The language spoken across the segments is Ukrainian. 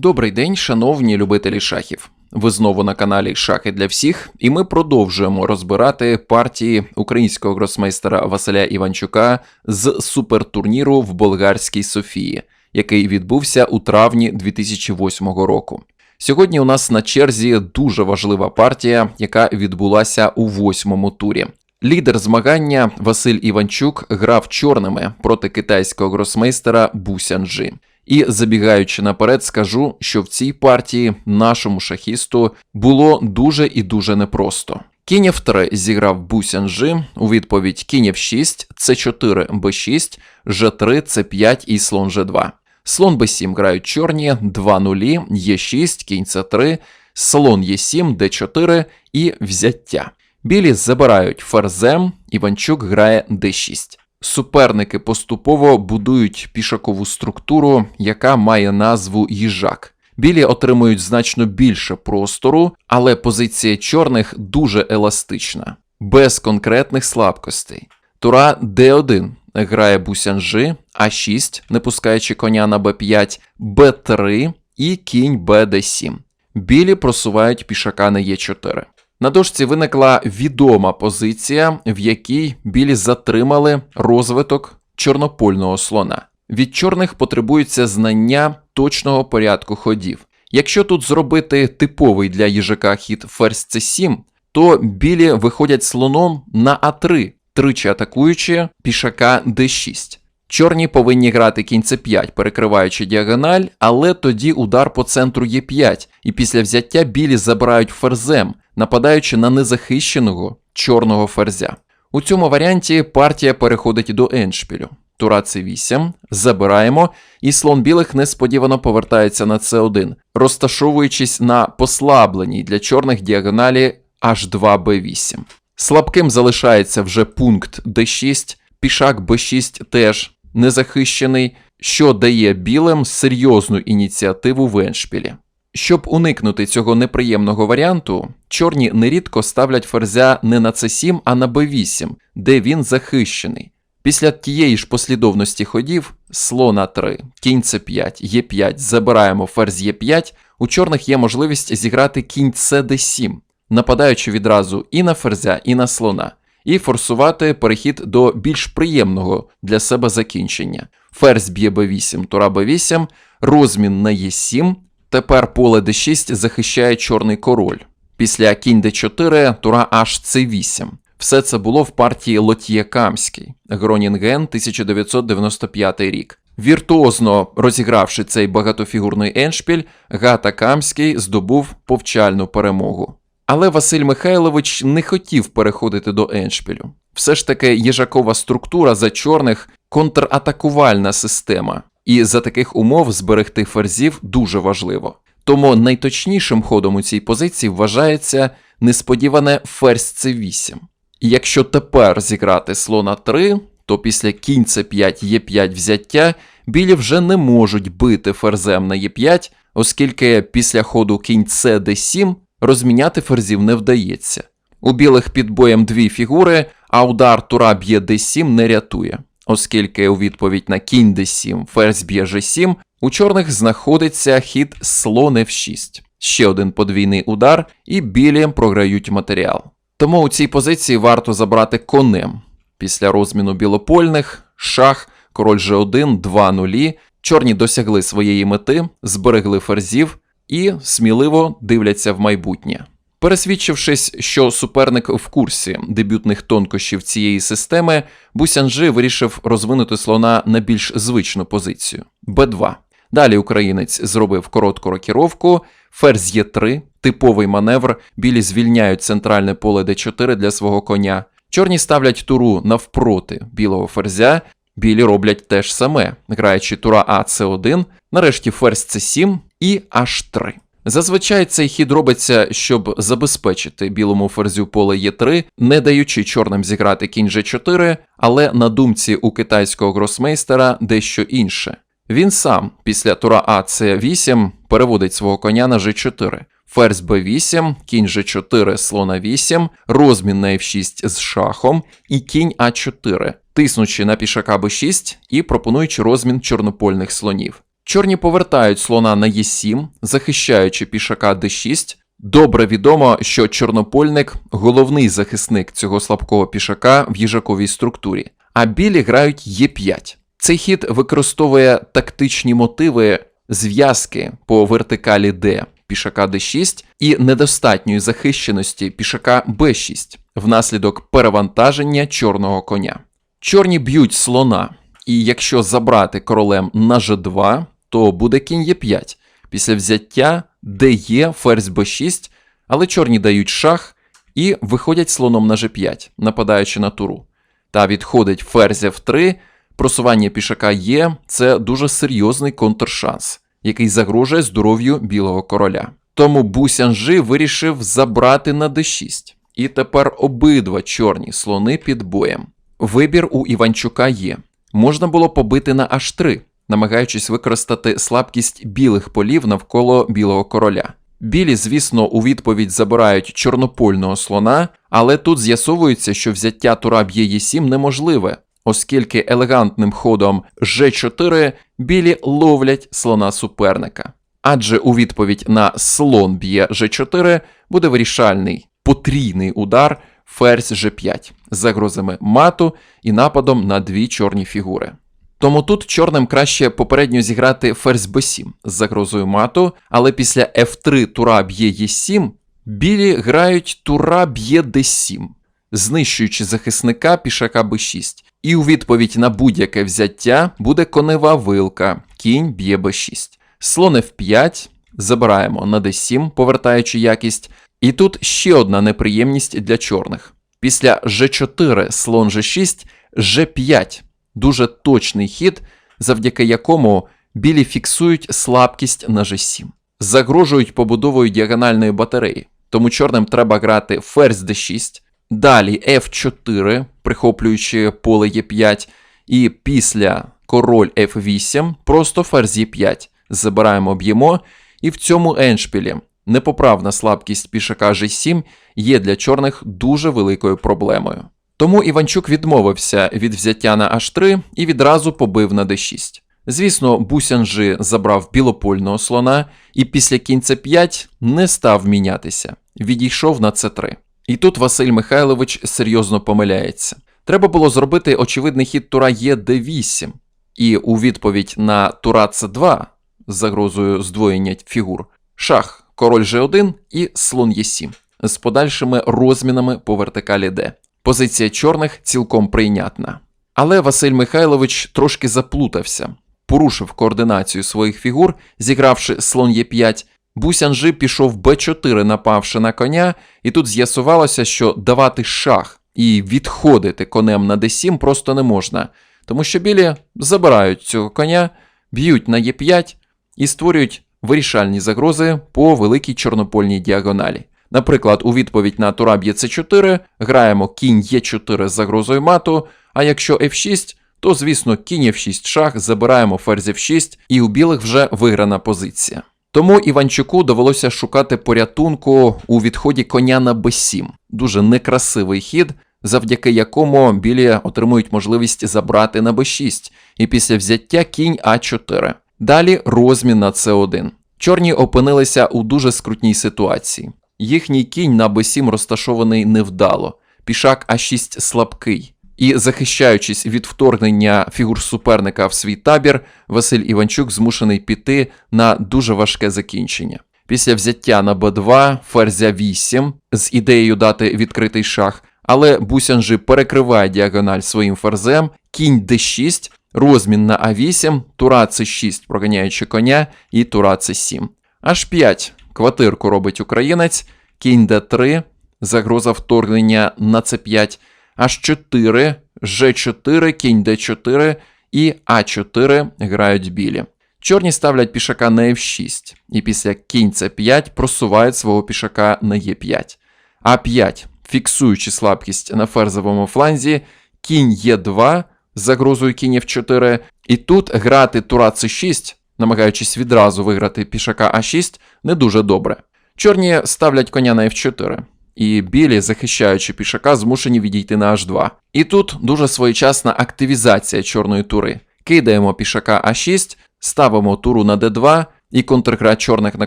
Добрий день, шановні любителі шахів. Ви знову на каналі Шахи для всіх, і ми продовжуємо розбирати партії українського гросмейстера Василя Іванчука з супертурніру в болгарській Софії, який відбувся у травні 2008 року. Сьогодні у нас на черзі дуже важлива партія, яка відбулася у восьмому турі. Лідер змагання Василь Іванчук грав чорними проти китайського гросмейстера Бусянджи. І забігаючи наперед, скажу, що в цій партії нашому шахісту було дуже і дуже непросто. Кінь F3 зіграв Бусянджи, у відповідь кінь F6, С4, Б6, Ж3, С5 і слон Ж2. Слон Б7 грають чорні, 2 нулі, Е6, кінь С3, слон Е7, Д4 і взяття. Білі забирають ферзем, Іванчук грає d6. Суперники поступово будують пішакову структуру, яка має назву їжак. Білі отримують значно більше простору, але позиція чорних дуже еластична, без конкретних слабкостей. Тура d1 грає бусянжи, а6, не пускаючи коня на b5, b3 і кінь bd7. Білі просувають пішака на e4. На дошці виникла відома позиція, в якій білі затримали розвиток чорнопольного слона. Від чорних потребується знання точного порядку ходів. Якщо тут зробити типовий для їжака хід ферзь c7, то білі виходять слоном на А3, тричі атакуючи пішака d6. Чорні повинні грати кінь c5, перекриваючи діагональ, але тоді удар по центру Е5, і після взяття білі забирають ферзем, нападаючи на незахищеного чорного ферзя. У цьому варіанті партія переходить до еншпілю. Тура c8, забираємо, і слон білих несподівано повертається на c1, розташовуючись на послабленій для чорних діагоналі h2b8. Слабким залишається вже пункт d6, пішак b6 теж незахищений, що дає білим серйозну ініціативу в еншпілі. Щоб уникнути цього неприємного варіанту, чорні нерідко ставлять ферзя не на c7, а на b8, де він захищений. Після тієї ж послідовності ходів слон А3, кінь c5, Е5, забираємо ферзь Е5, у чорних є можливість зіграти кінь cd7, нападаючи відразу і на ферзя, і на слона, і форсувати перехід до більш приємного для себе закінчення. Ферзь б'є b8, тура b8, розмін на Е7. Тепер поле d6 захищає чорний король. Після кінь d4 тура HC8. Все це було в партії Лотьє Камський, Гронінген 1995 рік. Віртуозно розігравши цей багатофігурний еншпіль, Гата Камський здобув повчальну перемогу. Але Василь Михайлович не хотів переходити до еншпілю. Все ж таки їжакова структура за чорних контратакувальна система, і за таких умов зберегти ферзів дуже важливо. Тому найточнішим ходом у цій позиції вважається несподіване ферзь c8. І якщо тепер зіграти слона 3, то після кінь c5 Е5 взяття білі вже не можуть бити ферзем на Е5, оскільки після ходу кінь c d7 розміняти ферзів не вдається. У білих під боєм дві фігури, а удар тура б'є d7 не рятує оскільки у відповідь на кінь d7, ферзь б'є g7, у чорних знаходиться хід слон f6. Ще один подвійний удар, і білі програють матеріал. Тому у цій позиції варто забрати конем. Після розміну білопольних, шах, король g1, 2 нулі, чорні досягли своєї мети, зберегли ферзів і сміливо дивляться в майбутнє. Пересвідчившись, що суперник в курсі дебютних тонкощів цієї системи, Бусянджи вирішив розвинути слона на більш звичну позицію Б2. Далі українець зробив коротку рокіровку, ферзь Е3, типовий маневр, білі звільняють центральне поле Д4 для свого коня. Чорні ставлять туру навпроти білого ферзя, білі роблять те ж саме, граючи тура А С1, нарешті ферзь С7 і H3. Зазвичай цей хід робиться, щоб забезпечити білому ферзю поле Е3, не даючи чорним зіграти кінь G4, але на думці у китайського гросмейстера дещо інше. Він сам після тура А С8 переводить свого коня на G4. Ферзь Б8, кінь G4, слона 8, розмін на F6 з шахом і кінь А4, тиснучи на пішака Б6 і пропонуючи розмін чорнопольних слонів. Чорні повертають слона на Е7, захищаючи пішака d6. Добре відомо, що чорнопольник головний захисник цього слабкого пішака в їжаковій структурі, а білі грають Е5. Цей хід використовує тактичні мотиви зв'язки по вертикалі D пішака d6 і недостатньої захищеності пішака b6 внаслідок перевантаження чорного коня. Чорні б'ють слона, і якщо забрати королем на g2, то буде кінь Е5. Після взяття де є ферзь b6, але чорні дають шах і виходять слоном на g5, нападаючи на туру. Та відходить ферзь f3, просування пішака є, це дуже серйозний контршанс, який загрожує здоров'ю білого короля. Тому Бусянжи вирішив забрати на d6. І тепер обидва чорні слони під боєм. Вибір у Іванчука є. Можна було побити на h3, намагаючись використати слабкість білих полів навколо білого короля. Білі, звісно, у відповідь забирають чорнопольного слона, але тут з'ясовується, що взяття тура б'є Е7 неможливе, оскільки елегантним ходом G4 білі ловлять слона суперника. Адже у відповідь на слон б'є G4 буде вирішальний потрійний удар ферзь G5 з загрозами мату і нападом на дві чорні фігури. Тому тут чорним краще попередньо зіграти ферзь b7 з загрозою мату, але після f3 тура б'є e7, білі грають тура б'є d7, знищуючи захисника пішака b6. І у відповідь на будь-яке взяття буде конева вилка, кінь б'є b6. Слон f5, забираємо на d7, повертаючи якість. І тут ще одна неприємність для чорних. Після g4 слон g6, g5 дуже точний хід, завдяки якому білі фіксують слабкість на g7, загрожують побудовою діагональної батареї. Тому чорним треба грати ферзь d6, далі f4, прихоплюючи поле e5, і після король f8, просто ферзь e5. Забираємо б'ємо, і в цьому еншпілі непоправна слабкість пішака g7 є для чорних дуже великою проблемою. Тому Іванчук відмовився від взяття на h3 і відразу побив на d6. Звісно, Бусянжи забрав білопольного слона і після кінця 5 не став мінятися, відійшов на c3. І тут Василь Михайлович серйозно помиляється. Треба було зробити очевидний хід тура Е d8, і у відповідь на тура c2 з загрозою здвоєння фігур шах, король g1 і слон Е7 з подальшими розмінами по вертикалі D. Позиція чорних цілком прийнятна. Але Василь Михайлович трошки заплутався, порушив координацію своїх фігур, зігравши слон Е5. Бусянжи пішов Б4, напавши на коня, і тут з'ясувалося, що давати шах і відходити конем на d7 просто не можна, тому що білі забирають цього коня, б'ють на Е5 і створюють вирішальні загрози по великій чорнопольній діагоналі. Наприклад, у відповідь на тура б'є c4 граємо кінь Е4 з загрозою мату, а якщо f6, то, звісно, кінь f6 шах, забираємо ферзь f6, і у білих вже виграна позиція. Тому Іванчуку довелося шукати порятунку у відході коня на b7. Дуже некрасивий хід, завдяки якому білі отримують можливість забрати на b6, і після взяття кінь а4. Далі розмін на c1. Чорні опинилися у дуже скрутній ситуації. Їхній кінь на b7 розташований невдало, пішак а6 слабкий. І, захищаючись від вторгнення фігур суперника в свій табір, Василь Іванчук змушений піти на дуже важке закінчення. Після взяття на Б2, ферзя 8 з ідеєю дати відкритий шах, але Бусянжи перекриває діагональ своїм ферзем, кінь d6, розмін на А8, тура С6, проганяючи коня, і тура С7. H5 квартирку робить українець, кінь d3, загроза вторгнення на c5, H4, G4, кінь d4 і А4 грають білі. Чорні ставлять пішака на F6, і після кінь c5 просувають свого пішака на Е5. А5, фіксуючи слабкість на ферзовому фланзі, кінь Е2 з загрозою кінь F4, і тут грати тура c6, намагаючись відразу виграти пішака А6, не дуже добре. Чорні ставлять коня на F4, і білі, захищаючи пішака, змушені відійти на H2. І тут дуже своєчасна активізація чорної тури. кидаємо пішака А6, ставимо туру на Д2, і контргра чорних на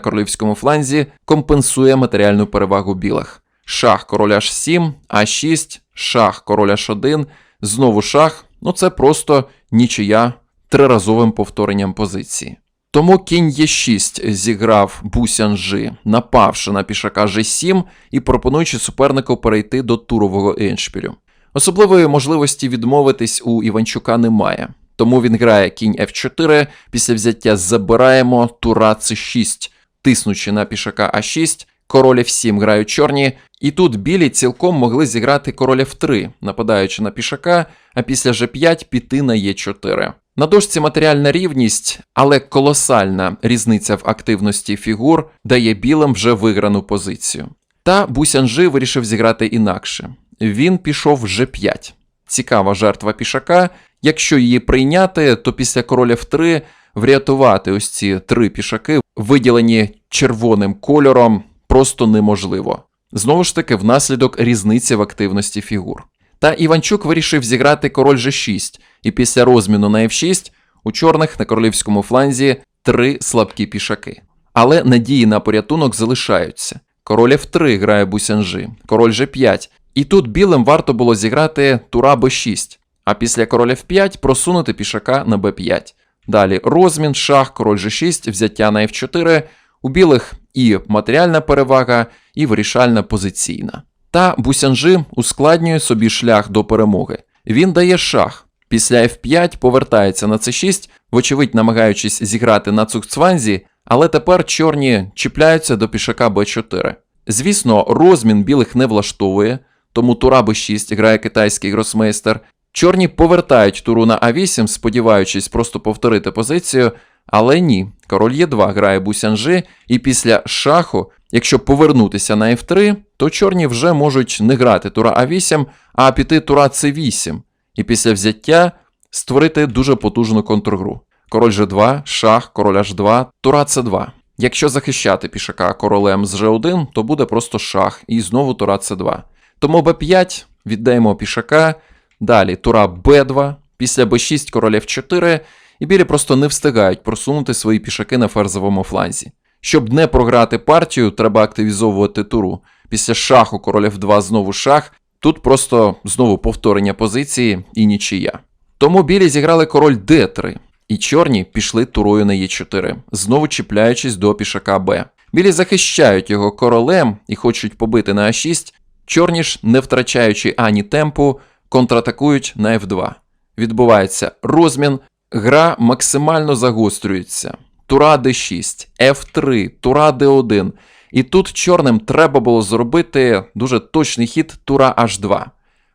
королівському фланзі компенсує матеріальну перевагу білих. Шах король H7, А6, шах король H1, знову шах. Ну це просто нічия триразовим повторенням позиції. Тому кінь Е6 зіграв Бусянжи, напавши на пішака G7 і пропонуючи супернику перейти до турового еншпілю. Особливої можливості відмовитись у Іванчука немає. Тому він грає кінь F4, після взяття забираємо тура C6, тиснучи на пішака А6, король F7 грають чорні, і тут білі цілком могли зіграти король F3, нападаючи на пішака, а після G5 піти на Е4. На дошці матеріальна рівність, але колосальна різниця в активності фігур дає білим вже виграну позицію. Та Бусянжи вирішив зіграти інакше. Він пішов G5. Цікава жертва пішака. Якщо її прийняти, то після короля F3 врятувати ось ці три пішаки, виділені червоним кольором, просто неможливо. Знову ж таки, внаслідок різниці в активності фігур. Та Іванчук вирішив зіграти король G6, і після розміну на F6 у чорних на королівському фланзі три слабкі пішаки. Але надії на порятунок залишаються. Король F3 грає Бусянжи, король G5, і тут білим варто було зіграти тура b6, а після короля f5 просунути пішака на b5. Далі розмін, шах, король g6, взяття на f4. У білих і матеріальна перевага, і вирішальна позиційна. Та Бусянжи ускладнює собі шлях до перемоги. Він дає шах. Після f5 повертається на c6, вочевидь намагаючись зіграти на цукцванзі, але тепер чорні чіпляються до пішака b4. Звісно, розмін білих не влаштовує, тому тура b6 грає китайський гросмейстер. Чорні повертають туру на А8, сподіваючись просто повторити позицію, але ні. Король Е2 грає Бусянжи, і після шаху, якщо повернутися на F3, то чорні вже можуть не грати тура А8, а піти тура С8, і після взяття створити дуже потужну контргру. Король G2, шах, король H2, тура С2. Якщо захищати пішака королем з G1, то буде просто шах і знову тура С2. Тому b5 віддаємо пішака. Далі тура b2, після b6 король f4, і білі просто не встигають просунути свої пішаки на ферзовому фланзі. Щоб не програти партію, треба активізовувати туру. Після шаху король f2 знову шах. Тут просто знову повторення позиції і нічия. Тому білі зіграли король d3, і чорні пішли турою на e4, знову чіпляючись до пішака b. Білі захищають його королем і хочуть побити на а6, Чорні ж, не втрачаючи ані темпу, контратакують на F2. Відбувається розмін, гра максимально загострюється. Тура D6, F3, Тура D1. І тут чорним треба було зробити дуже точний хід Тура H2.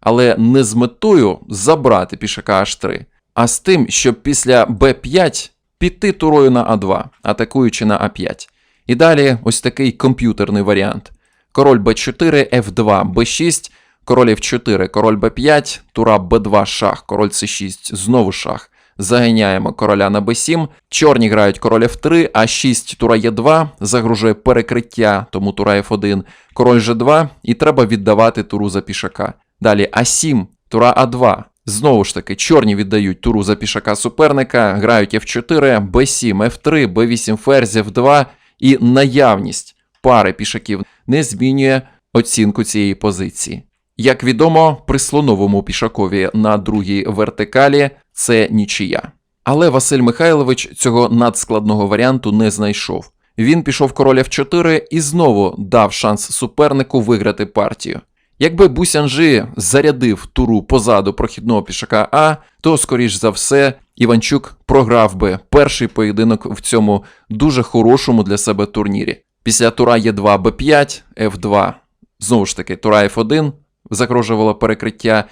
Але не з метою забрати пішака H3, а з тим, щоб після B5 піти турою на А2, атакуючи на А5. І далі ось такий комп'ютерний варіант. Король b4, f2, b6, король f4, король b5, тура b2 шах, король c6, знову шах. Заганяємо короля на b7. Чорні грають король f3, а6, тура e2, загружує перекриття, тому тура f1, король g2, і треба віддавати туру за пішака. Далі а7, тура а2. Знову ж таки, чорні віддають туру за пішака суперника, грають f4, b7, f3, b8 ферзь, f2 і наявність пари пішаків не змінює оцінку цієї позиції. Як відомо, при слоновому пішакові на другій вертикалі це нічия. Але Василь Михайлович цього надскладного варіанту не знайшов. Він пішов король F4 і знову дав шанс супернику виграти партію. Якби Бусянжи зарядив туру позаду прохідного пішака А, то, скоріш за все, Іванчук програв би перший поєдинок в цьому дуже хорошому для себе турнірі. Після тура Е2 Б5, F2, знову ж таки, тура F1 загрожувало перекриття.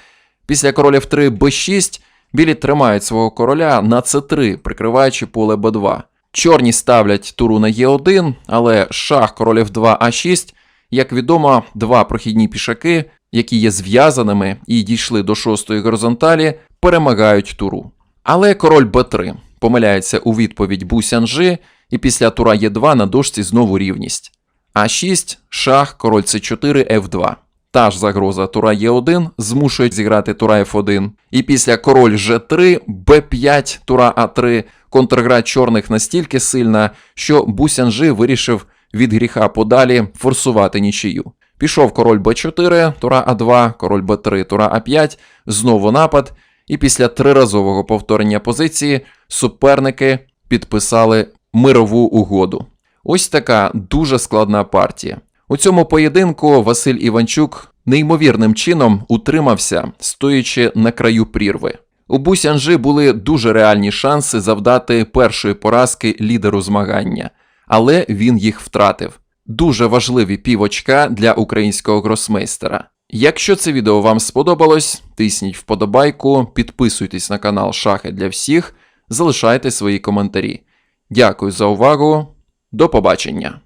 Після короля F3 Б6 білі тримають свого короля на С3, прикриваючи поле Б2. Чорні ставлять туру на Е1, але шах король F2 А6, як відомо, два прохідні пішаки, які є зв'язаними і дійшли до шостої горизонталі, перемагають туру. Але король Б3 помиляється у відповідь Бусянжи, і після тура Е2 на дошці знову рівність. А6, шах, король С4, Ф2. Та ж загроза тура Е1 змушує зіграти тура F1. І після король G3, Б5, тура А3 контргра чорних настільки сильна, що Бусянжи вирішив від гріха подалі форсувати нічию. Пішов король Б4, тура А2, король Б3, тура А5, знову напад, і після триразового повторення позиції суперники підписали мирову угоду. Ось така дуже складна партія. У цьому поєдинку Василь Іванчук неймовірним чином утримався, стоячи на краю прірви. У Бусянжи були дуже реальні шанси завдати першої поразки лідеру змагання, але він їх втратив. Дуже важливі півочка для українського гросмейстера. Якщо це відео вам сподобалось, тисніть вподобайку, підписуйтесь на канал Шахи для всіх, залишайте свої коментарі. Дякую за увагу. До побачення!